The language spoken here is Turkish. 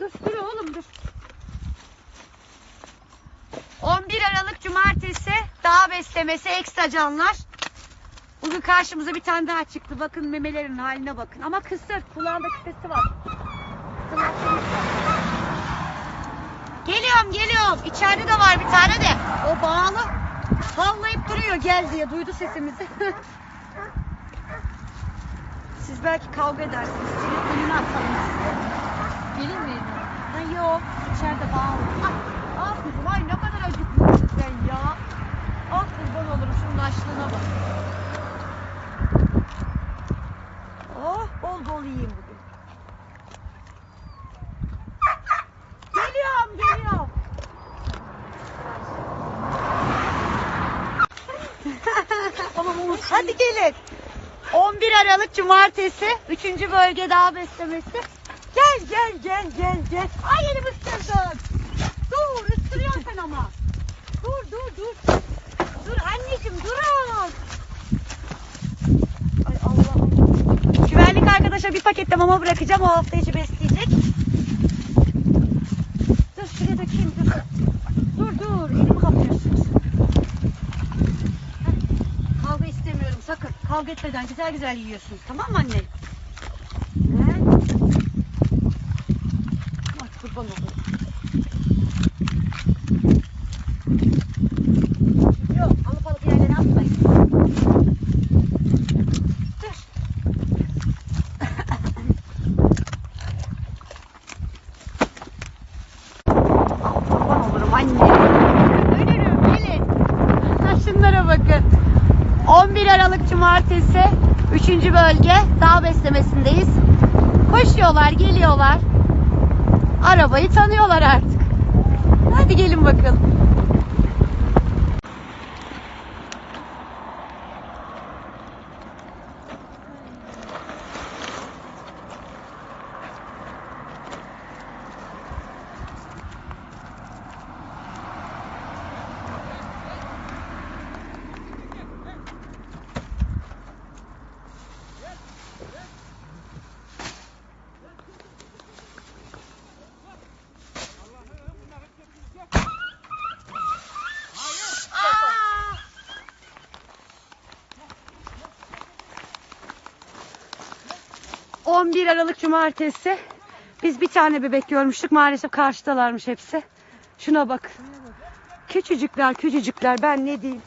Dur dur oğlum dur. 11 Aralık Cumartesi dağ beslemesi ekstra canlar. Bugün karşımıza bir tane daha çıktı. Bakın memelerin haline bakın. Ama kısır. Kulağında küpesi var. Geliyorum geliyorum. İçeride de var bir tane de. O bağlı. Havlayıp duruyor gel diye. Duydu sesimizi. Siz belki kavga edersiniz. Senin önüne atalım. Gelin mi? Ha yok. içeride bağlı. Ah, ah kızım ay ne kadar acıkmışsın sen ya. Ah kurban olurum şunun açlığına bak. Oh bol bol yiyeyim bugün. Geliyorum geliyorum. hadi gelin. 11 Aralık Cumartesi 3. bölge dağ beslemesi. Gel gel gel gel gel. Ay elim ısırdın. Dur ısırıyorsun sen ama. Dur dur dur. Dur anneciğim durun. Ay Allah'ım. Güvenlik arkadaşa bir paket mama bırakacağım. O hafta içi besleyecek. Dur şuraya dökeyim dur. Dur dur elimi kapıyorsunuz. Heh, Kavga istemiyorum sakın. Kavga etmeden güzel güzel yiyorsunuz. Tamam mı anne? He? Ay kurban olurum. Yok alıp alıp yerlere atmayın. Dur. Kurban olurum anne. Ölürüm gelin. Şunlara bakın. 11 Aralık Cumartesi 3. bölge dağ beslemesindeyiz. Koşuyorlar, geliyorlar. Arabayı tanıyorlar artık. Hadi gelin bakalım. ...11 Aralık Cumartesi... ...biz bir tane bebek görmüştük... ...maalesef karşıdalarmış hepsi... ...şuna bak... ...küçücükler küçücükler. Ben ne diyeyim...